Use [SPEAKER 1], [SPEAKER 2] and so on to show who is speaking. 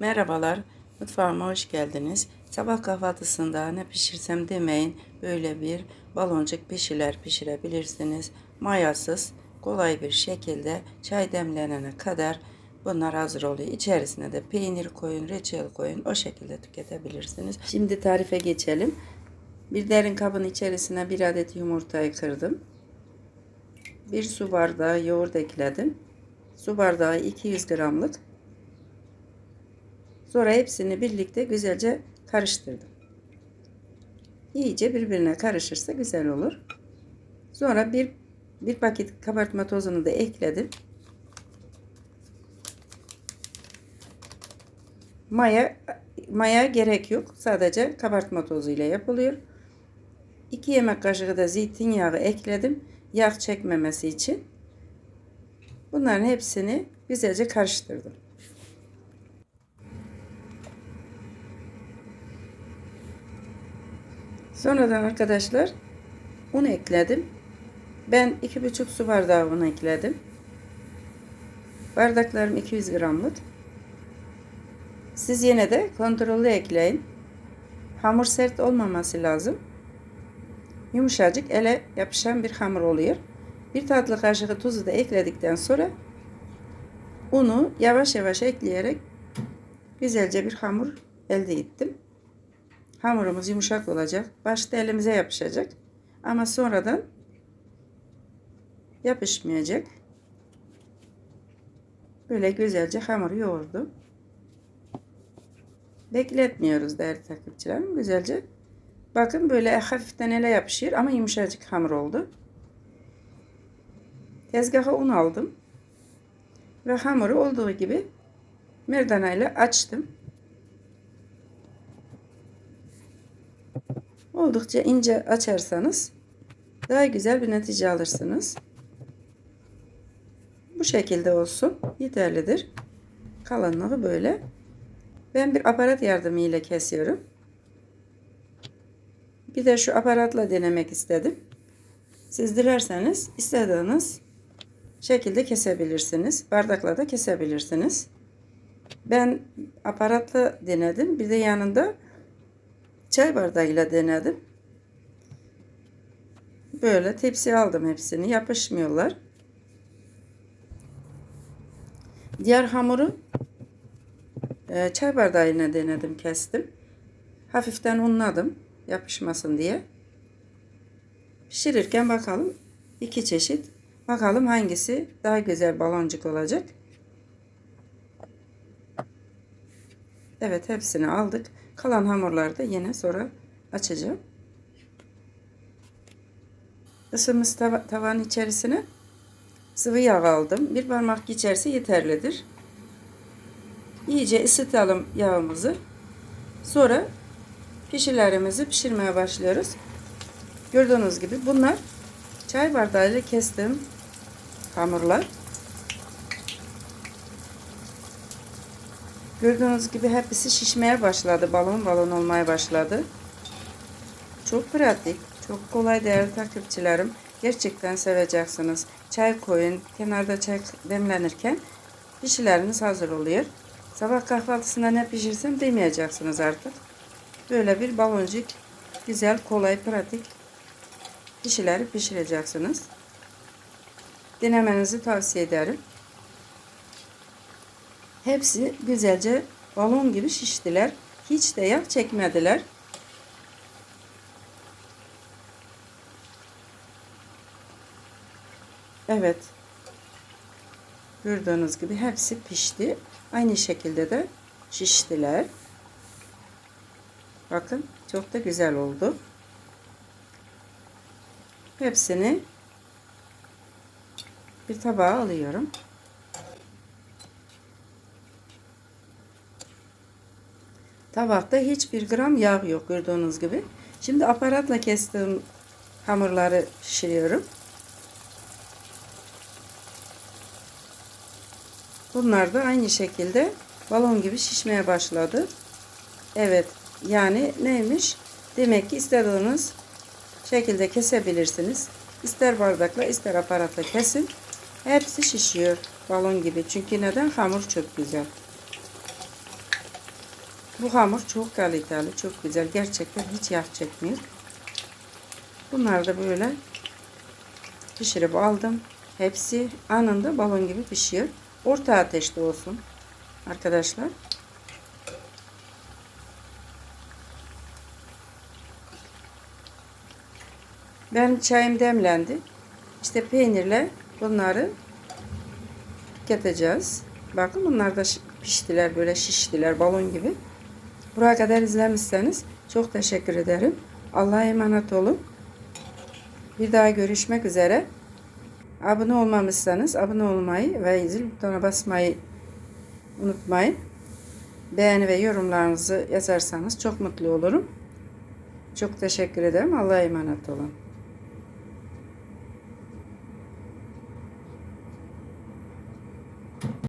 [SPEAKER 1] Merhabalar, mutfağıma hoş geldiniz. Sabah kahvaltısında ne pişirsem demeyin, böyle bir baloncuk pişiler pişirebilirsiniz. Mayasız, kolay bir şekilde çay demlenene kadar bunlar hazır oluyor. İçerisine de peynir koyun, reçel koyun, o şekilde tüketebilirsiniz. Şimdi tarife geçelim. Bir derin kabın içerisine bir adet yumurtayı kırdım. Bir su bardağı yoğurt ekledim. Su bardağı 200 gramlık Sonra hepsini birlikte güzelce karıştırdım. İyice birbirine karışırsa güzel olur. Sonra bir bir paket kabartma tozunu da ekledim. Maya maya gerek yok. Sadece kabartma tozu ile yapılıyor. 2 yemek kaşığı da zeytinyağı ekledim. Yağ çekmemesi için. Bunların hepsini güzelce karıştırdım. Sonradan arkadaşlar un ekledim. Ben 2,5 su bardağı un ekledim. Bardaklarım 200 gramlık. Siz yine de kontrollü ekleyin. Hamur sert olmaması lazım. Yumuşacık ele yapışan bir hamur oluyor. Bir tatlı kaşığı tuzu da ekledikten sonra unu yavaş yavaş ekleyerek güzelce bir hamur elde ettim. Hamurumuz yumuşak olacak. Başta elimize yapışacak. Ama sonradan yapışmayacak. Böyle güzelce hamuru yoğurdum. Bekletmiyoruz değerli takipçilerim. Güzelce. Bakın böyle hafiften ele yapışıyor ama yumuşacık hamur oldu. Tezgaha un aldım. Ve hamuru olduğu gibi merdana ile açtım. Oldukça ince açarsanız daha güzel bir netice alırsınız. Bu şekilde olsun. Yeterlidir. Kalınlığı böyle. Ben bir aparat yardımıyla kesiyorum. Bir de şu aparatla denemek istedim. Siz dilerseniz istediğiniz şekilde kesebilirsiniz. Bardakla da kesebilirsiniz. Ben aparatla denedim. Bir de yanında çay bardağıyla denedim. Böyle tepsi aldım hepsini. Yapışmıyorlar. Diğer hamuru e, çay bardağıyla denedim, kestim. Hafiften unladım yapışmasın diye. Pişirirken bakalım iki çeşit. Bakalım hangisi daha güzel baloncuk olacak. Evet hepsini aldık. Kalan hamurları da yine sonra açacağım. Isınmış tava, tavanın içerisine sıvı yağ aldım. Bir parmak geçerse yeterlidir. İyice ısıtalım yağımızı. Sonra pişilerimizi pişirmeye başlıyoruz. Gördüğünüz gibi bunlar çay bardağıyla kestim hamurlar. Gördüğünüz gibi hepsi şişmeye başladı. Balon balon olmaya başladı. Çok pratik, çok kolay değerli takipçilerim. Gerçekten seveceksiniz. Çay koyun, kenarda çay demlenirken pişileriniz hazır oluyor. Sabah kahvaltısında ne pişirsem demeyeceksiniz artık. Böyle bir baloncuk güzel, kolay, pratik pişileri pişireceksiniz. Denemenizi tavsiye ederim. Hepsi güzelce balon gibi şiştiler. Hiç de yağ çekmediler. Evet. Gördüğünüz gibi hepsi pişti. Aynı şekilde de şiştiler. Bakın çok da güzel oldu. Hepsini bir tabağa alıyorum. Tabakta hiçbir gram yağ yok gördüğünüz gibi. Şimdi aparatla kestiğim hamurları pişiriyorum. Bunlar da aynı şekilde balon gibi şişmeye başladı. Evet yani neymiş? Demek ki istediğiniz şekilde kesebilirsiniz. İster bardakla ister aparatla kesin. Hepsi şişiyor balon gibi. Çünkü neden? Hamur çok güzel. Bu hamur çok kaliteli, çok güzel. Gerçekten hiç yağ çekmiyor. Bunları da böyle pişirip aldım. Hepsi anında balon gibi pişiyor. Orta ateşte olsun arkadaşlar. Benim çayım demlendi. İşte peynirle bunları tüketeceğiz. Bakın bunlar da piştiler böyle şiştiler balon gibi. Buraya kadar izlemişseniz çok teşekkür ederim. Allah'a emanet olun. Bir daha görüşmek üzere. Abone olmamışsanız abone olmayı ve zil butonuna basmayı unutmayın. Beğeni ve yorumlarınızı yazarsanız çok mutlu olurum. Çok teşekkür ederim. Allah'a emanet olun.